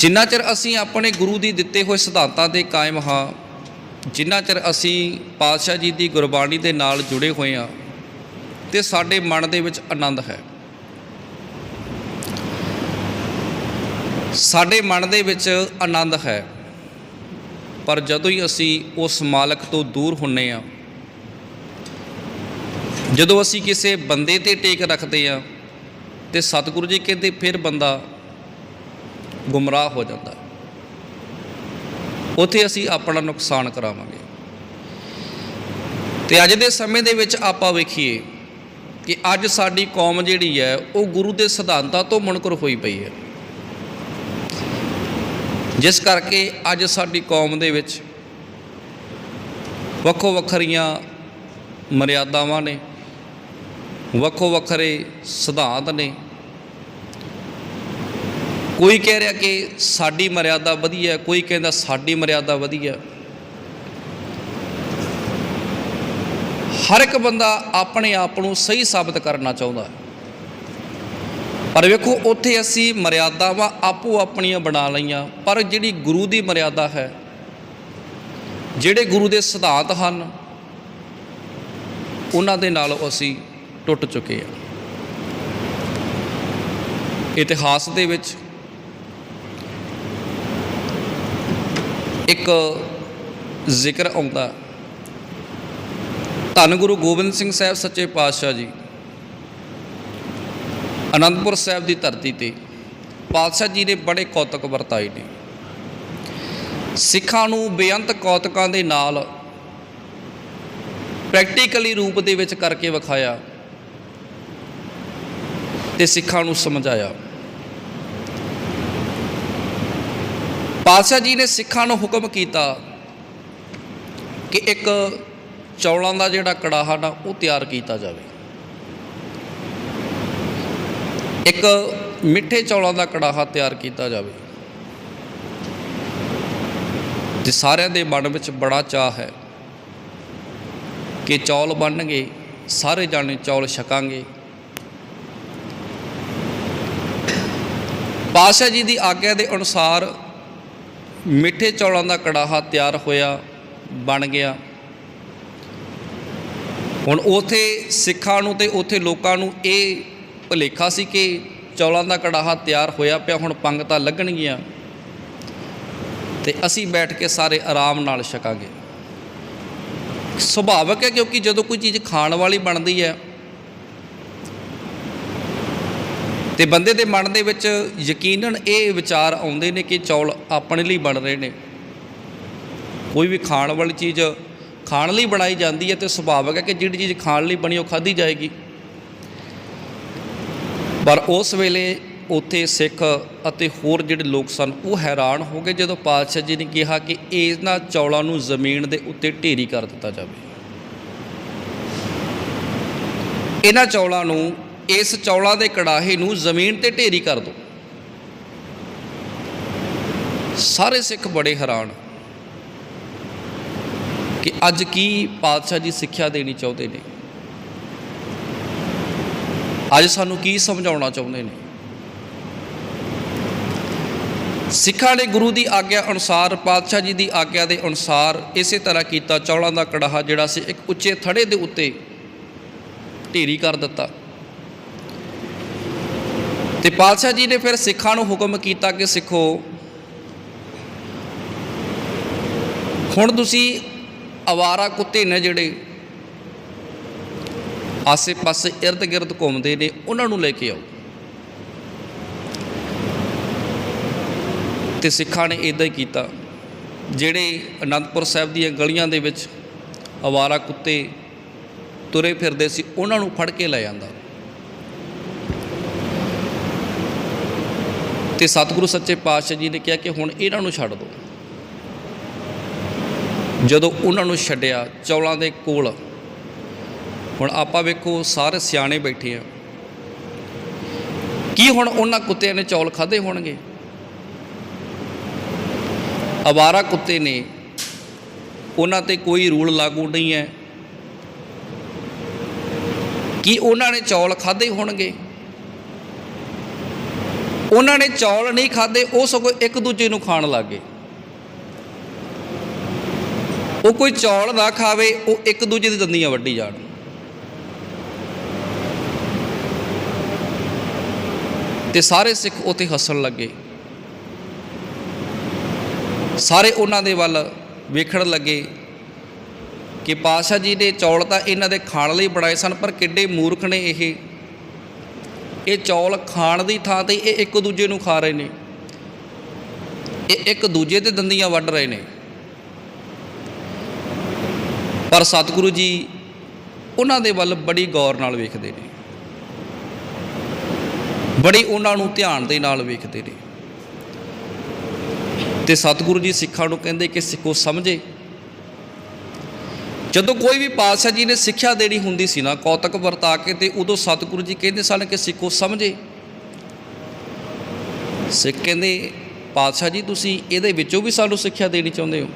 ਜਿੰਨਾ ਚਿਰ ਅਸੀਂ ਆਪਣੇ ਗੁਰੂ ਦੀ ਦਿੱਤੇ ਹੋਏ ਸਿਧਾਂਤਾਂ 'ਤੇ ਕਾਇਮ ਹਾਂ, ਜਿੰਨਾ ਚਿਰ ਅਸੀਂ ਪਾਤਸ਼ਾਹ ਜੀ ਦੀ ਗੁਰਬਾਣੀ ਦੇ ਨਾਲ ਜੁੜੇ ਹੋਏ ਹਾਂ, ਤੇ ਸਾਡੇ ਮਨ ਦੇ ਵਿੱਚ ਆਨੰਦ ਹੈ। ਸਾਡੇ ਮਨ ਦੇ ਵਿੱਚ ਆਨੰਦ ਹੈ, ਪਰ ਜਦੋਂ ਹੀ ਅਸੀਂ ਉਸ ਮਾਲਕ ਤੋਂ ਦੂਰ ਹੁੰਨੇ ਆ ਜਦੋਂ ਅਸੀਂ ਕਿਸੇ ਬੰਦੇ ਤੇ ਟੇਕ ਰੱਖਦੇ ਆ ਤੇ ਸਤਿਗੁਰੂ ਜੀ ਕਹਿੰਦੇ, ਫਿਰ ਬੰਦਾ ਗੁੰਮਰਾਹ ਹੋ ਜਾਂਦਾ। ਉੱਥੇ ਅਸੀਂ ਆਪਣਾ ਨੁਕਸਾਨ ਕਰਾਵਾਂਗੇ। ਤੇ ਅੱਜ ਦੇ ਸਮੇਂ ਦੇ ਵਿੱਚ ਆਪਾਂ ਵੇਖੀਏ ਕਿ ਅੱਜ ਸਾਡੀ ਕੌਮ ਜਿਹੜੀ ਹੈ, ਉਹ ਗੁਰੂ ਦੇ ਸਿਧਾਂਤਾਂ ਤੋਂ ਮੁਨਕਰ ਹੋਈ ਪਈ ਹੈ। ਜਿਸ ਕਰਕੇ ਅੱਜ ਸਾਡੀ ਕੌਮ ਦੇ ਵਿੱਚ ਵੱਖੋ ਵੱਖਰੀਆਂ ਮਰਿਆਦਾਵਾਂ ਨੇ, ਵੱਖੋ ਵੱਖਰੇ ਸਿਧਾਂਤ ਨੇ ਕੋਈ ਕਹਿ ਰਿਹਾ ਕਿ ਸਾਡੀ ਮਰਿਆਦਾ ਵਧੀਆ, ਕੋਈ ਕਹਿੰਦਾ ਸਾਡੀ ਮਰਿਆਦਾ ਵਧੀਆ। ਹਰ ਇੱਕ ਬੰਦਾ ਆਪਣੇ ਆਪ ਨੂੰ ਸਹੀ ਸਾਬਤ ਕਰਨਾ ਚਾਹੁੰਦਾ। ਪਰ ਵੇਖੋ, ਉੱਥੇ ਅਸੀਂ ਮਰਿਆਦਾਵਾਂ ਆਪੋ ਆਪਣੀਆਂ ਬਣਾ ਲਈਆਂ, ਪਰ ਜਿਹੜੀ ਗੁਰੂ ਦੀ ਮਰਿਆਦਾ ਹੈ, ਜਿਹੜੇ ਗੁਰੂ ਦੇ ਸਿਧਾਂਤ ਹਨ, ਉਹਨਾਂ ਦੇ ਨਾਲ ਅਸੀਂ ਟੁੱਟ ਚੁੱਕੇ ਹਾਂ। ਇਤਿਹਾਸ ਦੇ ਵਿੱਚ ਇੱਕ ਜ਼ਿਕਰ ਆਉਂਦਾ। ਧੰਨ ਗੁਰੂ ਗੋਬਿੰਦ ਸਿੰਘ ਸਾਹਿਬ ਸੱਚੇ ਪਾਤਸ਼ਾਹ ਜੀ, ਅਨੰਦਪੁਰ ਸਾਹਿਬ ਦੀ ਧਰਤੀ ਤੇ ਪਾਤਸ਼ਾਹ ਜੀ ਨੇ ਬੜੇ ਕੌਤਕ ਵਰਤਾਏ ਨੇ। ਸਿੱਖਾਂ ਨੂੰ ਬੇਅੰਤ ਕੌਤਕਾਂ ਦੇ ਨਾਲ ਪ੍ਰੈਕਟੀਕਲੀ ਰੂਪ ਦੇ ਵਿੱਚ ਕਰਕੇ ਵਿਖਾਇਆ ਤੇ ਸਿੱਖਾਂ ਨੂੰ ਸਮਝਾਇਆ। ਪਾਤਸ਼ਾਹ ਜੀ ਨੇ ਸਿੱਖਾਂ ਨੂੰ ਹੁਕਮ ਕੀਤਾ ਕਿ ਇੱਕ ਚੌਲਾਂ ਦਾ ਜਿਹੜਾ ਕੜਾਹਾ ਨਾ, ਉਹ ਤਿਆਰ ਕੀਤਾ ਜਾਵੇ। ਇੱਕ ਮਿੱਠੇ ਚੌਲਾਂ ਦਾ ਕੜਾਹਾ ਤਿਆਰ ਕੀਤਾ ਜਾਵੇ। ਤੇ ਸਾਰਿਆਂ ਦੇ ਮਨ ਵਿੱਚ ਬੜਾ ਚਾਹ ਹੈ ਕਿ ਚੌਲ ਬਣਨਗੇ, ਸਾਰੇ ਜਾਣੇ ਚੌਲ ਛਕਾਂਗੇ। ਪਾਤਸ਼ਾਹ ਜੀ ਦੀ ਆਗਿਆ ਦੇ ਅਨੁਸਾਰ ਮਿੱਠੇ ਚੌਲਾਂ ਦਾ ਕੜਾਹਾ ਤਿਆਰ ਹੋਇਆ, ਬਣ ਗਿਆ। ਹੁਣ ਉਥੇ ਸਿੱਖਾਂ ਨੂੰ ਤੇ ਉਥੇ ਲੋਕਾਂ ਨੂੰ ਇਹ ਭੁਲੇਖਾ ਸੀ ਕਿ ਚੌਲਾਂ ਦਾ ਕੜਾਹਾ ਤਿਆਰ ਹੋਇਆ ਪਿਆ, ਹੁਣ ਪੰਗਤਾਂ ਲੱਗਣਗੀਆਂ। ਤੇ ਅਸੀਂ ਬੈਠ ਕੇ ਸਾਰੇ ਆਰਾਮ ਨਾਲ ਛਕਾਂਗੇ। ਸੁਭਾਵਕ ਹੈ ਕਿਉਂਕਿ ਜਦੋਂ ਕੋਈ ਚੀਜ਼ ਖਾਣ ਵਾਲੀ ਬਣਦੀ ਹੈ ਤੇ ਬੰਦੇ ਦੇ ਮਨ ਦੇ ਵਿੱਚ ਯਕੀਨਨ ਇਹ ਵਿਚਾਰ ਆਉਂਦੇ ਨੇ ਕਿ ਚੌਲ ਆਪਣੇ ਲਈ ਬਣ ਰਹੇ ਨੇ। ਕੋਈ ਵੀ ਖਾਣ ਵਾਲੀ ਚੀਜ਼ ਖਾਣ ਲਈ ਬਣਾਈ ਜਾਂਦੀ ਹੈ ਤੇ ਸੁਭਾਵਿਕ ਹੈ ਕਿ ਜਿਹੜੀ ਚੀਜ਼ ਖਾਣ ਲਈ ਬਣੀ ਉਹ ਖਾਧੀ ਜਾਏਗੀ। ਪਰ ਉਸ ਵੇਲੇ ਉੱਥੇ ਸਿੱਖ ਅਤੇ ਹੋਰ ਜਿਹੜੇ ਲੋਕ ਸਨ, ਉਹ ਹੈਰਾਨ ਹੋ ਗਏ ਜਦੋਂ ਪਾਤਸ਼ਾਹ ਜੀ ਨੇ ਕਿਹਾ ਕਿ ਇਹਨਾਂ ਚੌਲਾਂ ਨੂੰ ਜ਼ਮੀਨ ਦੇ ਉੱਤੇ ਢੇਰੀ ਕਰ ਦਿੱਤਾ ਜਾਵੇ। ਇਹਨਾਂ ਚੌਲਾਂ ਨੂੰ ਇਸ ਚੌਲਾਂ ਦੇ ਕੜਾਹੇ ਨੂੰ ਜ਼ਮੀਨ ਤੇ ਢੇਰੀ ਕਰ ਦਿਓ ਸਾਰੇ ਸਿੱਖ ਬੜੇ ਹੈਰਾਨ ਕਿ ਅੱਜ ਕੀ ਪਾਤਸ਼ਾਹ ਜੀ ਸਿੱਖਿਆ ਦੇਣੀ ਚਾਹੁੰਦੇ ਨੇ? ਅੱਜ ਸਾਨੂੰ ਕੀ ਸਮਝਾਉਣਾ ਚਾਹੁੰਦੇ ਨੇ? ਸਿੱਖਾਂ ਨੇ ਗੁਰੂ ਦੀ ਆਗਿਆ ਅਨੁਸਾਰ, ਪਾਤਸ਼ਾਹ ਜੀ ਦੀ ਆਗਿਆ ਦੇ ਅਨੁਸਾਰ ਇਸੇ ਤਰ੍ਹਾਂ ਕੀਤਾ ਚੌਲਾਂ ਦਾ ਕੜਾਹਾ ਜਿਹੜਾ ਸੀ ਇੱਕ ਉੱਚੇ ਥੜੇ ਦੇ ਉੱਤੇ ਢੇਰੀ ਕਰ ਦਿੱਤਾ। ਤੇ ਪਾਤਸ਼ਾਹ ਜੀ ਨੇ ਫਿਰ ਸਿੱਖਾਂ ਨੂੰ ਹੁਕਮ ਕੀਤਾ ਕਿ ਸਿੱਖੋ, ਹੁਣ ਤੁਸੀਂ ਆਵਾਰਾ ਕੁੱਤੇ ਨੇ ਜਿਹੜੇ ਆਸੇ-ਪਾਸੇ ird-gird ਘੁੰਮਦੇ ਨੇ, ਉਹਨਾਂ ਨੂੰ ਲੈ ਕੇ ਆਓ। ਤੇ ਸਿੱਖਾਂ ਨੇ ਇਦਾਂ ਹੀ ਕੀਤਾ, ਜਿਹੜੇ ਅਨੰਦਪੁਰ ਸਾਹਿਬ ਦੀਆਂ ਗਲੀਆਂ ਦੇ ਵਿੱਚ ਆਵਾਰਾ ਕੁੱਤੇ ਤੁਰੇ ਫਿਰਦੇ ਸੀ, ਉਹਨਾਂ ਨੂੰ ਫੜ ਕੇ ਲੈ ਜਾਂਦਾ ਤੇ ਸਤਿਗੁਰੂ ਸੱਚੇ ਪਾਤਸ਼ਾਹ ਜੀ ਨੇ ਕਿਹਾ ਕਿ ਹੁਣ ਇਹਨਾਂ ਨੂੰ ਛੱਡ ਦਿਓ ਜਦੋਂ ਉਹਨਾਂ ਨੂੰ ਛੱਡਿਆ, ਚੌਲਾਂ ਦੇ ਕੋਲ, ਹੁਣ ਆਪਾਂ ਵੇਖੋ ਸਾਰੇ ਸਿਆਣੇ ਬੈਠੇ ਆ। ਕੀ ਹੁਣ ਉਹਨਾਂ ਕੁੱਤਿਆਂ ਨੇ ਚੌਲ ਖਾਦੇ ਹੋਣਗੇ? ਅਵਾਰਾ ਕੁੱਤੇ ਨੇ, ਉਹਨਾਂ ਤੇ ਕੋਈ ਰੂਲ ਲਾਗੂ ਨਹੀਂ ਹੈ। ਕੀ ਉਹਨਾਂ ਨੇ ਚੌਲ ਖਾਦੇ ਹੋਣਗੇ? ਉਹਨਾਂ ਨੇ ਚੌਲ ਨਹੀਂ ਖਾਦੇ ਉਹ ਸਗੋਂ ਇੱਕ ਦੂਜੇ ਨੂੰ ਖਾਣ ਲੱਗੇ ਉਹ ਕੋਈ ਚੌਲ ਨਾ ਖਾਵੇ, ਉਹ ਇੱਕ ਦੂਜੇ ਦੀ ਦੰਦੀਆਂ ਵੱਢੀ ਜਾਣ। ਤੇ ਸਾਰੇ ਸਿੱਖ ਉੱਥੇ ਹੱਸਣ ਲੱਗੇ। ਸਾਰੇ ਉਹਨਾਂ ਦੇ ਵੱਲ ਵੇਖਣ ਲੱਗੇ ਕਿ ਪਾਸ਼ਾ ਜੀ ਨੇ ਚੌਲ ਤਾਂ ਇਹਨਾਂ ਦੇ ਖਾਣ ਲਈ ਬਣਾਏ ਸਨ, ਪਰ ਕਿੱਡੇ ਮੂਰਖ ਨੇ ਇਹ। ਇਹ ਚੌਲ ਖਾਣ ਦੀ ਥਾਂ ਤੇ ਇਹ ਇੱਕ ਦੂਜੇ ਨੂੰ ਖਾ ਰਹੇ ਨੇ। ਇਹ ਇੱਕ ਦੂਜੇ ਤੇ ਦੰਦੀਆਂ ਵੱਢ ਰਹੇ ਨੇ। ਪਰ ਸਤਿਗੁਰੂ ਜੀ ਉਹਨਾਂ ਦੇ ਵੱਲ ਬੜੀ ਗੌਰ ਨਾਲ ਵੇਖਦੇ ਨੇ। ਬੜੀ ਉਹਨਾਂ ਨੂੰ ਧਿਆਨ ਦੇ ਨਾਲ ਵੇਖਦੇ ਨੇ। ਤੇ ਸਤਿਗੁਰੂ ਜੀ ਸਿੱਖਾਂ ਨੂੰ ਕਹਿੰਦੇ ਕਿ ਸਿੱਖੋ ਸਮਝੇ। ਜਦੋਂ ਕੋਈ ਵੀ ਪਾਤਸ਼ਾਹ ਜੀ ਨੇ ਸਿੱਖਿਆ ਦੇਣੀ ਹੁੰਦੀ ਸੀ ਨਾ, ਕੌਤਕ ਵਰਤਾ ਕੇ ਤੇ ਉਦੋਂ ਸਤਿਗੁਰੂ ਜੀ ਕਹਿੰਦੇ ਸਨ ਕਿ ਸਿੱਖੋ ਸਮਝੇ। ਸਿੱਖ ਕਹਿੰਦੇ, ਪਾਤਸ਼ਾਹ ਜੀ, ਤੁਸੀਂ ਇਹਦੇ ਵਿੱਚੋਂ ਵੀ ਸਾਨੂੰ ਸਿੱਖਿਆ ਦੇਣੀ ਚਾਹੁੰਦੇ ਹੋ।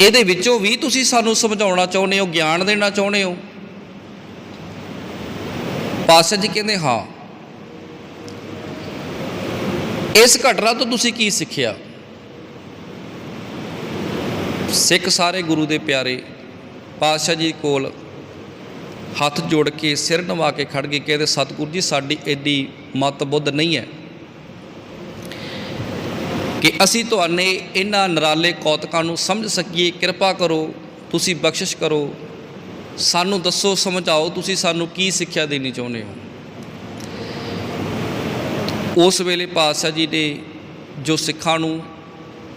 ਇਹਦੇ ਵਿੱਚੋਂ ਵੀ ਤੁਸੀਂ ਸਾਨੂੰ ਸਮਝਾਉਣਾ ਚਾਹੁੰਦੇ ਹੋ, ਗਿਆਨ ਦੇਣਾ ਚਾਹੁੰਦੇ ਹੋ। ਪਾਤਸ਼ਾਹ ਜੀ ਕਹਿੰਦੇ, ਹਾਂ। ਇਸ ਘਟਨਾ ਤੋਂ ਤੁਸੀਂ ਕੀ ਸਿੱਖਿਆ? ਸਿੱਖ ਸਾਰੇ ਗੁਰੂ ਦੇ ਪਿਆਰੇ ਪਾਤਸ਼ਾਹ ਜੀ ਕੋਲ ਹੱਥ ਜੋੜ ਕੇ, ਸਿਰ ਨਵਾ ਕੇ ਖੜ ਗਏ ਕਹਿੰਦੇ ਸਤਿਗੁਰੂ ਜੀ, ਸਾਡੀ ਐਡੀ ਮਤ ਬੁੱਧ ਨਹੀਂ ਹੈ ਕਿ ਅਸੀਂ ਤੁਹਾਨੇ ਇਹਨਾਂ ਨਰਾਲੇ ਕੌਤਕਾਂ ਨੂੰ ਸਮਝ ਸਕੀਏ। ਕਿਰਪਾ ਕਰੋ, ਤੁਸੀਂ ਬਖਸ਼ਿਸ਼ ਕਰੋ। ਸਾਨੂੰ ਦੱਸੋ, ਸਮਝਾਓ, ਤੁਸੀਂ ਸਾਨੂੰ ਕੀ ਸਿੱਖਿਆ ਦੇਣੀ ਚਾਹੁੰਦੇ ਹੋ? ਉਸ ਵੇਲੇ ਪਾਤਸ਼ਾਹ ਜੀ ਨੇ ਜੋ ਸਿੱਖਾਂ ਨੂੰ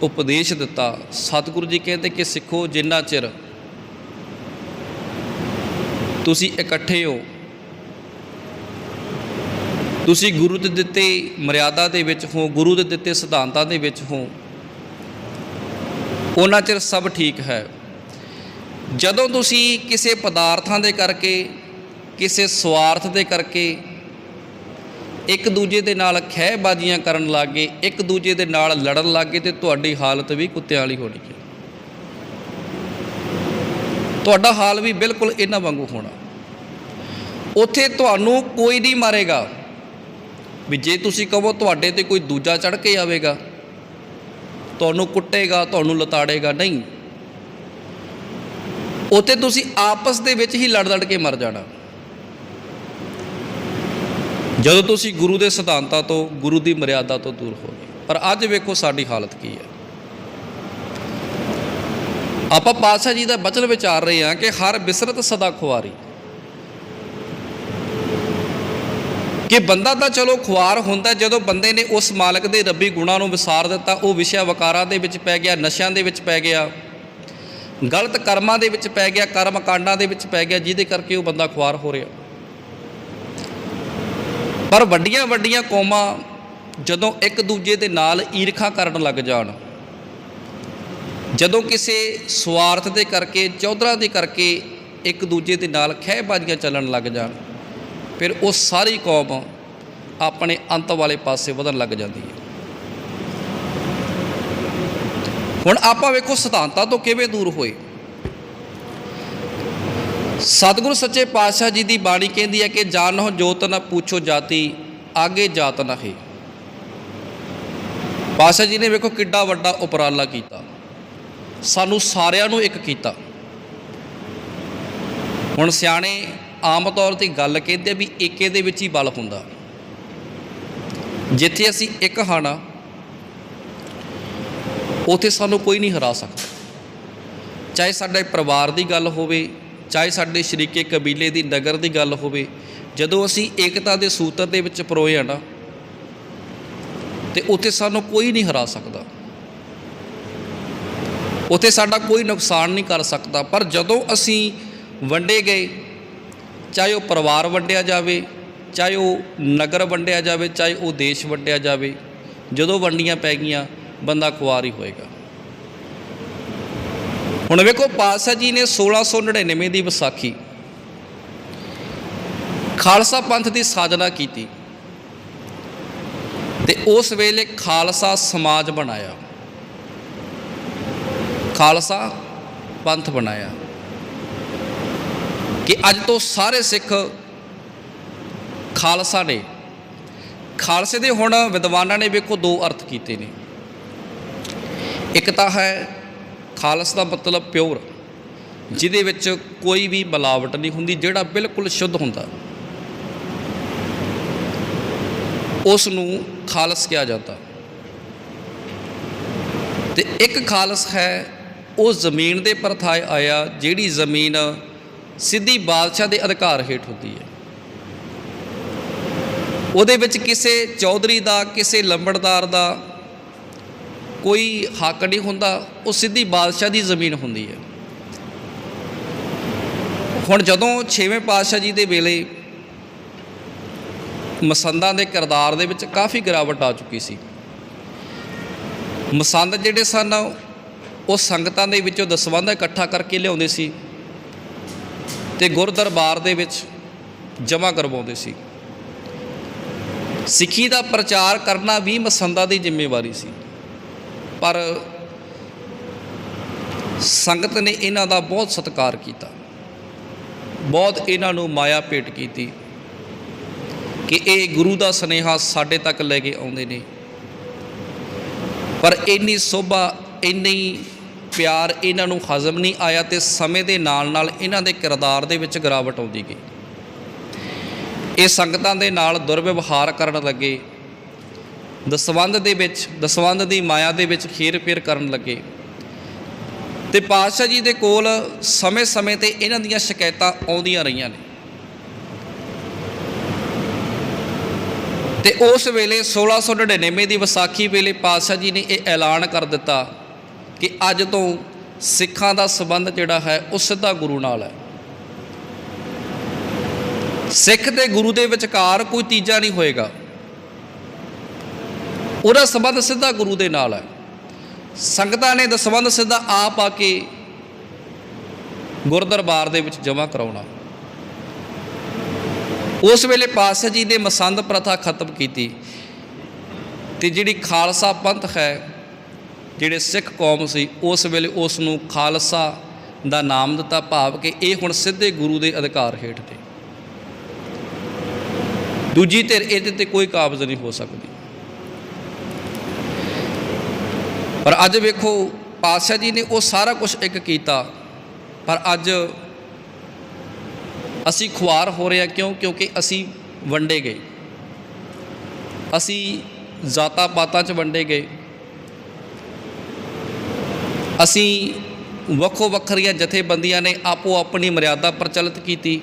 ਉਪਦੇਸ਼ ਦਿੱਤਾ। ਸਤਿਗੁਰੂ ਜੀ ਕਹਿੰਦੇ ਕਿ ਸਿੱਖੋ ਜਿੰਨਾ ਚਿਰ ਤੁਸੀਂ ਇਕੱਠੇ ਹੋ। ਤੁਸੀਂ ਗੁਰੂ ਦੇ ਦਿੱਤੇ ਮਰਿਆਦਾ ਦੇ ਵਿੱਚ ਹੋ, ਗੁਰੂ ਦੇ ਦਿੱਤੇ ਸਿਧਾਂਤਾਂ ਦੇ ਵਿੱਚ ਹੋ। ਉਹਨਾਂ ਚਿਰ ਸਭ ਠੀਕ ਹੈ। ਜਦੋਂ ਤੁਸੀਂ ਕਿਸੇ ਪਦਾਰਥਾਂ ਦੇ ਕਰਕੇ, ਕਿਸੇ ਸਵਾਰਥ ਦੇ ਕਰਕੇ ਇੱਕ ਦੂਜੇ ਦੇ ਨਾਲ ਖਹਿਬਾਜ਼ੀਆਂ ਕਰਨ ਲੱਗੇ, ਇੱਕ ਦੂਜੇ ਦੇ ਨਾਲ ਲੜਨ ਲੱਗੇ ਤੇ ਤੁਹਾਡੀ ਹਾਲਤ ਵੀ ਕੁੱਤਿਆਂ ਵਾਲੀ ਹੋਣੀ ਹੈ ਤੁਹਾਡਾ ਹਾਲ ਵੀ ਬਿਲਕੁਲ ਇਹਨਾਂ ਵਾਂਗੂ ਹੋਣਾ। ਉੱਥੇ ਤੁਹਾਨੂੰ ਕੋਈ ਨਹੀਂ ਮਾਰੇਗਾ। ਵੀ ਜੇ ਤੁਸੀਂ ਕਹੋ ਤੁਹਾਡੇ ਤੇ ਕੋਈ ਦੂਜਾ ਚੜ ਕੇ ਆਵੇਗਾ, ਤੁਹਾਨੂੰ ਕੁੱਟੇਗਾ, ਤੁਹਾਨੂੰ ਲਤਾੜੇਗਾ, ਨਹੀਂ। ਉੱਥੇ ਤੁਸੀਂ ਆਪਸ ਦੇ ਵਿੱਚ ਹੀ ਲੜ ਲੜ ਕੇ ਮਰ ਜਾਣਾ। ਜਦੋਂ ਤੁਸੀਂ ਗੁਰੂ ਦੇ ਸਿਧਾਂਤਾਂ ਤੋਂ, ਗੁਰੂ ਦੀ ਮਰਿਆਦਾ ਤੋਂ ਦੂਰ ਹੋ ਗਏ ਪਰ ਅੱਜ ਵੇਖੋ ਸਾਡੀ ਹਾਲਤ ਕੀ ਹੈ। ਆਪਾਂ ਪਾਤਸ਼ਾਹ ਜੀ ਦਾ ਬਚਨ ਵਿਚਾਰ ਰਹੇ ਹਾਂ ਕਿ ਹਰ ਬਿਸਰਤ ਸਦਾ ਖੁਆਰੀ। ਕਿ ਬੰਦਾ ਤਾਂ ਚਲੋ ਖੁਆਰ ਹੁੰਦਾ ਜਦੋਂ ਬੰਦੇ ਨੇ ਉਸ ਮਾਲਕ ਦੇ ਰੱਬੀ ਗੁਣਾਂ ਨੂੰ ਵਿਸਾਰ ਦਿੱਤਾ, ਉਹ ਵਿਸ਼ਾ ਵਕਾਰਾਂ ਦੇ ਵਿੱਚ ਪੈ ਗਿਆ, ਨਸ਼ਿਆਂ ਦੇ ਵਿੱਚ ਪੈ ਗਿਆ, ਗਲਤ ਕਰਮਾਂ ਦੇ ਵਿੱਚ ਪੈ ਗਿਆ, ਕਰਮ ਕਾਂਡਾਂ ਦੇ ਵਿੱਚ ਪੈ ਗਿਆ, ਜਿਹਦੇ ਕਰਕੇ ਉਹ ਬੰਦਾ ਖੁਆਰ ਹੋ ਰਿਹਾ। ਪਰ ਵੱਡੀਆਂ ਵੱਡੀਆਂ ਕੌਮਾਂ ਜਦੋਂ ਇੱਕ ਦੂਜੇ ਦੇ ਨਾਲ ਈਰਖਾ ਕਰਨ ਲੱਗ ਜਾਣ, ਜਦੋਂ ਕਿਸੇ ਸਵਾਰਥ ਦੇ ਕਰਕੇ, ਚੌਧਰਾਂ ਦੇ ਕਰਕੇ ਇੱਕ ਦੂਜੇ ਦੇ ਨਾਲ ਖਹਿਬਾਜ਼ੀਆਂ ਚੱਲਣ ਲੱਗ ਜਾਣ, ਫਿਰ ਉਹ ਸਾਰੀ ਕੌਮ ਆਪਣੇ ਅੰਤ ਵਾਲੇ ਪਾਸੇ ਵਧਣ ਲੱਗ ਜਾਂਦੀ ਹੈ। ਹੁਣ ਆਪਾਂ ਵੇਖੋ ਸਿਧਾਂਤਾਂ ਤੋਂ ਕਿਵੇਂ ਦੂਰ ਹੋਏ। ਸਤਿਗੁਰੂ ਸੱਚੇ ਪਾਤਸ਼ਾਹ ਜੀ ਦੀ ਬਾਣੀ ਕਹਿੰਦੀ ਹੈ ਕਿ ਜਾਣੋ ਜੋਤ ਨਾ ਪੁੱਛੋ ਜਾਤੀ, ਆਗੇ ਜਾਤ ਨਾ ਹੈ। ਪਾਤਸ਼ਾਹ ਜੀ ਨੇ ਵੇਖੋ ਕਿੱਡਾ ਵੱਡਾ ਉਪਰਾਲਾ ਕੀਤਾ। ਸਾਨੂੰ ਸਾਰਿਆਂ ਨੂੰ ਇੱਕ ਕੀਤਾ। ਹੁਣ ਸਿਆਣੇ ਆਮ ਤੌਰ ਤੇ ਗੱਲ ਕਹਿੰਦੇ ਵੀ ਏਕੇ ਦੇ ਵਿੱਚ ਹੀ ਬਲ ਹੁੰਦਾ। ਜਿੱਥੇ ਅਸੀਂ ਇੱਕ ਹਾਣਾ ਉਥੇ ਸਾਨੂੰ ਕੋਈ ਨਹੀਂ ਹਰਾ ਸਕਦਾ। ਚਾਹੇ ਸਾਡੇ ਪਰਿਵਾਰ ਦੀ ਗੱਲ ਹੋਵੇ ਚਾਹੇ ਸਾਡੇ ਸ਼ਰੀਕੇ ਕਬੀਲੇ ਦੀ ਨਗਰ ਦੀ ਗੱਲ ਹੋਵੇ, ਜਦੋਂ ਅਸੀਂ ਏਕਤਾ ਦੇ ਸੂਤਰ ਦੇ ਵਿੱਚ ਪਰੋਏ ਆ ਨਾ, ਤੇ ਉੱਥੇ ਸਾਨੂੰ ਕੋਈ ਨਹੀਂ ਹਰਾ ਸਕਦਾ। ਉੱਥੇ ਸਾਡਾ ਕੋਈ ਨੁਕਸਾਨ ਨਹੀਂ ਕਰ ਸਕਦਾ, ਪਰ ਜਦੋਂ ਅਸੀਂ ਵੰਡੇ ਗਏ, ਚਾਹੇ ਉਹ ਪਰਿਵਾਰ ਵੰਡਿਆ ਜਾਵੇ, ਚਾਹੇ ਉਹ ਨਗਰ ਵੰਡਿਆ ਜਾਵੇ, ਚਾਹੇ ਉਹ ਦੇਸ਼ ਵੰਡਿਆ ਜਾਵੇ, ਜਦੋਂ ਵੰਡੀਆਂ ਪੈ ਗਈਆਂ, ਬੰਦਾ ਖੁਆਰ ਹੀ ਹੋਏਗਾ। ਹੁਣ ਵੇਖੋ, ਪਾਤਸ਼ਾਹ ਜੀ ਨੇ 1699 ਦੀ ਵਿਸਾਖੀ ਖਾਲਸਾ ਪੰਥ ਦੀ ਸਾਜਨਾ ਕੀਤੀ ਤੇ ਉਸ ਵੇਲੇ ਖਾਲਸਾ ਸਮਾਜ ਬਣਾਇਆ। ਖਾਲਸਾ ਪੰਥ ਬਣਾਇਆ ਕਿ ਅੱਜ ਤੋਂ ਸਾਰੇ ਸਿੱਖ ਖਾਲਸਾ ਨੇ, ਖਾਲਸੇ ਦੇ ਹੁਣ ਵਿਦਵਾਨਾਂ ਨੇ ਵੇਖੋ ਦੋ ਅਰਥ ਕੀਤੇ ਨੇ। ਇੱਕ ਤਾਂ ਹੈ ਖਾਲਸ ਦਾ ਮਤਲਬ ਪਿਓਰ। ਜਿਹਦੇ ਵਿੱਚ ਕੋਈ ਵੀ ਮਿਲਾਵਟ ਨਹੀਂ ਹੁੰਦੀ, ਜਿਹੜਾ ਬਿਲਕੁਲ ਸ਼ੁੱਧ ਹੁੰਦਾ। ਉਸ ਨੂੰ ਖਾਲਸ ਕਿਹਾ ਜਾਂਦਾ। ਤੇ ਇੱਕ ਖਾਲਸ ਹੈ, ਉਹ ਜ਼ਮੀਨ ਦੇ ਪਰਥਾਏ ਆਇਆ, ਜਿਹੜੀ ਜ਼ਮੀਨ ਸਿੱਧੀ ਬਾਦਸ਼ਾਹ ਦੇ ਅਧਿਕਾਰ ਹੇਠ ਹੁੰਦੀ ਹੈ। ਉਹਦੇ ਵਿੱਚ ਕਿਸੇ ਚੌਧਰੀ ਦਾ, ਕਿਸੇ ਲੰਬੜਦਾਰ ਦਾ ਕੋਈ ਹੱਕ ਨਹੀਂ ਹੁੰਦਾ, ਉਹ ਸਿੱਧੀ ਬਾਦਸ਼ਾਹ ਦੀ ਜ਼ਮੀਨ ਹੁੰਦੀ ਹੈ। ਹੁਣ ਜਦੋਂ 6ਵੇਂ ਪਾਤਸ਼ਾਹ ਜੀ ਦੇ ਵੇਲੇ ਮਸੰਦਾਂ ਦੇ ਕਿਰਦਾਰ ਦੇ ਵਿੱਚ ਕਾਫੀ ਗਿਰਾਵਟ ਆ ਚੁੱਕੀ ਸੀ। ਮਸੰਦ ਜਿਹੜੇ ਸਨ, ਉਹ ਸੰਗਤਾਂ ਦੇ ਵਿੱਚੋਂ ਦਸਵੰਧ ਇਕੱਠਾ ਕਰਕੇ ਲਿਆਉਂਦੇ ਸੀ ਤੇ ਗੁਰਦਰਬਾਰ ਦੇ ਵਿੱਚ ਜਮ੍ਹਾਂ ਕਰਵਾਉਂਦੇ ਸੀ। ਸਿੱਖੀ ਦਾ ਪ੍ਰਚਾਰ ਕਰਨਾ ਵੀ ਮਸੰਦਾਂ ਦੀ ਜ਼ਿੰਮੇਵਾਰੀ ਸੀ। ਪਰ ਸੰਗਤ ਨੇ ਇਹਨਾਂ ਦਾ ਬਹੁਤ ਸਤਿਕਾਰ ਕੀਤਾ। ਬਹੁਤ ਇਹਨਾਂ ਨੂੰ ਮਾਇਆ ਭੇਟ ਕੀਤੀ ਕਿ ਇਹ ਗੁਰੂ ਦਾ ਸਨੇਹਾ ਸਾਡੇ ਤੱਕ ਲੈ ਕੇ ਆਉਂਦੇ ਨੇ। ਪਰ ਇੰਨੀ ਸੋਭਾ, ਇੰਨੀ ਪਿਆਰ ਇਹਨਾਂ ਨੂੰ ਹਜ਼ਮ ਨਹੀਂ ਆਇਆ ਤੇ ਸਮੇਂ ਦੇ ਨਾਲ ਨਾਲ ਇਹਨਾਂ ਦੇ ਕਿਰਦਾਰ ਦੇ ਵਿੱਚ ਗਿਰਾਵਟ ਆਉਂਦੀ ਗਈ। ਇਹ ਸੰਗਤਾਂ ਦੇ ਨਾਲ ਦੁਰਵਿਵਹਾਰ ਕਰਨ ਲੱਗੇ ਦਸਵੰਧ ਦੇ ਵਿੱਚ ਦਸਵੰਧ ਦੀ ਮਾਇਆ ਦੇ ਵਿੱਚ ਖੇਰ ਫੇਰ ਕਰਨ ਲੱਗੇ। ਤੇ ਪਾਤਸ਼ਾਹ ਜੀ ਦੇ ਕੋਲ ਸਮੇਂ-ਸਮੇਂ ਤੇ ਇਹਨਾਂ ਦੀਆਂ ਸ਼ਿਕਾਇਤਾਂ ਆਉਂਦੀਆਂ ਰਹੀਆਂ ਨੇ। ਤੇ ਉਸ ਵੇਲੇ 1699 ਦੀ ਵਿਸਾਖੀ ਵੇਲੇ ਪਾਤਸ਼ਾਹ ਜੀ ਨੇ ਇਹ ਐਲਾਨ ਕਰ ਦਿੱਤਾ ਕਿ ਅੱਜ ਤੋਂ ਸਿੱਖਾਂ ਦਾ ਸਬੰਧ ਜਿਹੜਾ ਹੈ ਉਹ ਸਿੱਧਾ ਗੁਰੂ ਨਾਲ ਹੈ। ਸਿੱਖ ਤੇ ਗੁਰੂ ਦੇ ਵਿਚਕਾਰ ਕੋਈ ਤੀਜਾ ਨਹੀਂ ਹੋਏਗਾ। ਉਹਦਾ ਸਬੰਧ ਸਿੱਧਾ ਗੁਰੂ ਦੇ ਨਾਲ ਹੈ। ਸੰਗਤਾਂ ਨੇ ਦਸਵੰਧ ਸਿੱਧਾ ਆਪ ਆ ਕੇ ਗੁਰਦਰਬਾਰ ਦੇ ਵਿੱਚ ਜਮ੍ਹਾਂ ਕਰਾਉਣਾ। ਉਸ ਵੇਲੇ ਪਾਤਸ਼ਾਹ ਜੀ ਨੇ ਮਸੰਦ ਪ੍ਰਥਾ ਖਤਮ ਕੀਤੀ ਤੇ ਜਿਹੜੀ ਖਾਲਸਾ ਪੰਥ ਹੈ, ਜਿਹੜੇ ਸਿੱਖ ਕੌਮ ਸੀ, ਉਸ ਵੇਲੇ ਉਸ ਨੂੰ ਖਾਲਸਾ ਦਾ ਨਾਮ ਦਿੱਤਾ ਭਾਵ ਕਿ ਇਹ ਹੁਣ ਸਿੱਧੇ ਗੁਰੂ ਦੇ ਅਧਿਕਾਰ ਹੇਠ ਤੇ ਦੂਜੀ ਧਿਰ ਇਹਦੇ ਤੇ ਕੋਈ ਕਾਬਜ਼ ਨਹੀਂ ਹੋ ਸਕਦੀ। ਪਰ ਅੱਜ ਵੇਖੋ, ਪਾਤਸ਼ਾਹ ਜੀ ਨੇ ਉਹ ਸਾਰਾ ਕੁਝ ਇੱਕ ਕੀਤਾ। ਪਰ ਅੱਜ ਅਸੀਂ ਖੁਆਰ ਹੋ ਰਹੇ ਹਾਂ ਕਿਉਂ? ਕਿਉਂਕਿ ਅਸੀਂ ਵੰਡੇ ਗਏ। ਅਸੀਂ ਜ਼ਾਤਾਂ ਪਾਤਾਂ 'ਚ ਵੰਡੇ ਗਏ। ਅਸੀਂ ਵੱਖੋ ਵੱਖਰੀਆਂ ਜਥੇਬੰਦੀਆਂ ਨੇ ਆਪੋ ਆਪਣੀ ਮਰਿਆਦਾ ਪ੍ਰਚਲਿਤ ਕੀਤੀ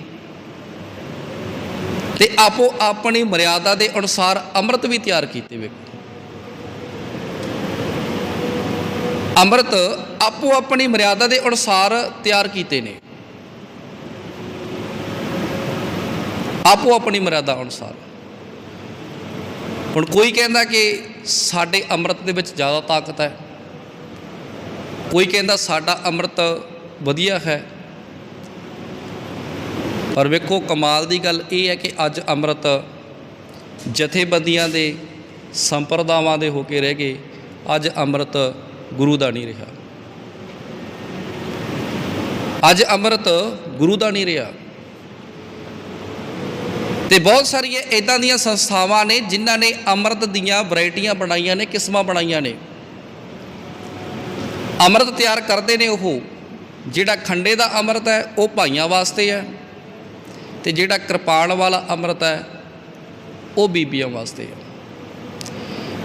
ਤੇ ਆਪੋ ਆਪਣੀ ਮਰਿਆਦਾ ਦੇ ਅਨੁਸਾਰ ਅੰਮ੍ਰਿਤ ਵੀ ਤਿਆਰ ਕੀਤੇ ਵੇਖੋ। ਅੰਮ੍ਰਿਤ ਆਪੋ ਆਪਣੀ ਮਰਿਆਦਾ ਦੇ ਅਨੁਸਾਰ ਤਿਆਰ ਕੀਤੇ ਨੇ। ਆਪੋ ਆਪਣੀ ਮਰਿਆਦਾ ਅਨੁਸਾਰ। ਹੁਣ ਕੋਈ ਕਹਿੰਦਾ ਕਿ ਸਾਡੇ ਅੰਮ੍ਰਿਤ ਦੇ ਵਿੱਚ ਜ਼ਿਆਦਾ ਤਾਕਤ ਹੈ। ਕੋਈ ਕਹਿੰਦਾ ਸਾਡਾ ਅੰਮ੍ਰਿਤ ਵਧੀਆ ਹੈ। ਪਰ ਵੇਖੋ, ਕਮਾਲ ਦੀ ਗੱਲ ਇਹ ਹੈ ਕਿ ਅੱਜ ਅੰਮ੍ਰਿਤ ਜਥੇਬੰਦੀਆਂ ਦੇ ਸੰਪਰਦਾਵਾਂ ਦੇ ਹੋ ਕੇ ਰਹਿ ਗਏ। ਅੱਜ ਅੰਮ੍ਰਿਤ ਗੁਰੂ ਦਾ ਨਹੀਂ ਰਿਹਾ। ਅੱਜ ਅੰਮ੍ਰਿਤ ਗੁਰੂ ਦਾ ਨਹੀਂ ਰਿਹਾ। ਤੇ ਬਹੁਤ ਸਾਰੀਆਂ ਇਦਾਂ ਦੀਆਂ ਸੰਸਥਾਵਾਂ ਨੇ ਜਿਨ੍ਹਾਂ ਨੇ ਅੰਮ੍ਰਿਤ ਦੀਆਂ ਵੈਰਾਈਟੀਆਂ ਬਣਾਈਆਂ ਨੇ, ਕਿਸਮਾਂ ਬਣਾਈਆਂ ਨੇ। ਅੰਮ੍ਰਿਤ ਤਿਆਰ ਕਰਦੇ ਨੇ ਉਹ, ਜਿਹੜਾ ਖੰਡੇ ਦਾ ਅੰਮ੍ਰਿਤ ਹੈ, ਉਹ ਭਾਈਆਂ ਵਾਸਤੇ ਹੈ। ਤੇ ਜਿਹੜਾ ਕਿਰਪਾਨ ਵਾਲਾ ਅੰਮ੍ਰਿਤ ਹੈ, ਉਹ ਬੀਬੀਆਂ ਵਾਸਤੇ ਹੈ।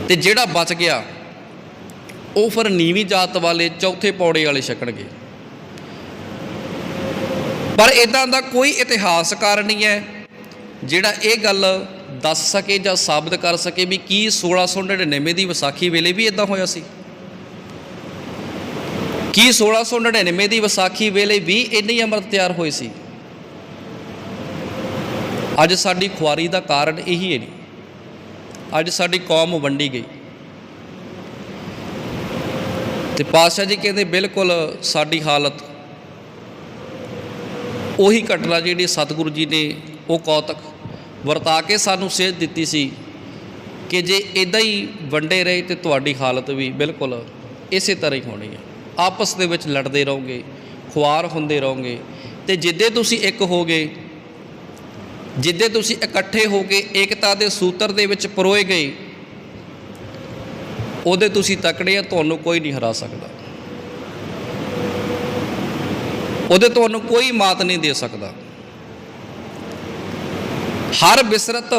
ਤੇ ਜਿਹੜਾ ਬਚ ਗਿਆ ਉਹ ਫਿਰ ਨੀਵੀਂ ਜਾਤ ਵਾਲੇ ਚੌਥੇ ਪੌੜੇ ਵਾਲੇ ਛਕਣਗੇ। ਪਰ ਇਦਾਂ ਦਾ ਕੋਈ ਇਤਿਹਾਸਕਾਰ ਨਹੀਂ ਹੈ, ਜਿਹੜਾ ਇਹ ਗੱਲ ਦੱਸ ਸਕੇ ਜਾਂ ਸਾਬਤ ਕਰ ਸਕੇ ਵੀ ਕੀ 1699 ਦੀ ਵਿਸਾਖੀ ਵੇਲੇ ਵੀ ਇਦਾਂ ਹੋਇਆ ਸੀ। ਕੀ 1699 ਦੀ ਵਿਸਾਖੀ ਵੇਲੇ ਵੀ ਇੰਨੇ ਹੀ ਅੰਮ੍ਰਿਤ ਤਿਆਰ ਹੋਏ ਸੀ। ਅੱਜ ਸਾਡੀ ਖੁਆਰੀ ਦਾ ਕਾਰਨ ਇਹੀ ਹੈ ਨਹੀਂ ਅੱਜ ਸਾਡੀ ਕੌਮ ਵੰਡੀ ਗਈ। ਤੇ ਪਾਤਸ਼ਾਹ ਜੀ ਕਹਿੰਦੇ ਬਿਲਕੁਲ ਸਾਡੀ ਹਾਲਤ। ਉਹੀ ਘਟਨਾ ਜਿਹੜੀ ਸਤਿਗੁਰੂ ਜੀ ਨੇ ਉਹ ਕੌਤਕ ਵਰਤਾ ਕੇ ਸਾਨੂੰ ਸੇਧ ਦਿੱਤੀ ਸੀ ਕਿ ਜੇ ਇਦਾਂ ਹੀ ਵੰਡੇ ਰਹੇ ਤੇ ਤੁਹਾਡੀ ਹਾਲਤ ਵੀ ਬਿਲਕੁਲ ਇਸੇ ਤਰ੍ਹਾਂ ਹੀ ਹੋਣੀ ਹੈ। ਆਪਸ ਦੇ ਵਿੱਚ ਲੜਦੇ ਰਹੋਗੇ, ਖੁਆਰ ਹੁੰਦੇ ਰਹੋਗੇ ਤੇ ਜਿੱਦੇ ਤੁਸੀਂ ਇੱਕ ਹੋਗੇ, ਜਿੱਦੇ ਤੁਸੀਂ ਇਕੱਠੇ ਹੋ ਕੇ ਏਕਤਾ ਦੇ ਸੂਤਰ ਦੇ ਵਿੱਚ ਪਰੋਏ ਗਏ ਉਹਦੇ ਤੁਸੀਂ ਤਕੜੇ ਆ, ਤੁਹਾਨੂੰ ਕੋਈ ਨਹੀਂ ਹਰਾ ਸਕਦਾ। ਉਹਦੇ ਤੁਹਾਨੂੰ ਕੋਈ ਮਾਤ ਨਹੀਂ ਦੇ ਸਕਦਾ। ਹਰ ਬਿਸਰਤ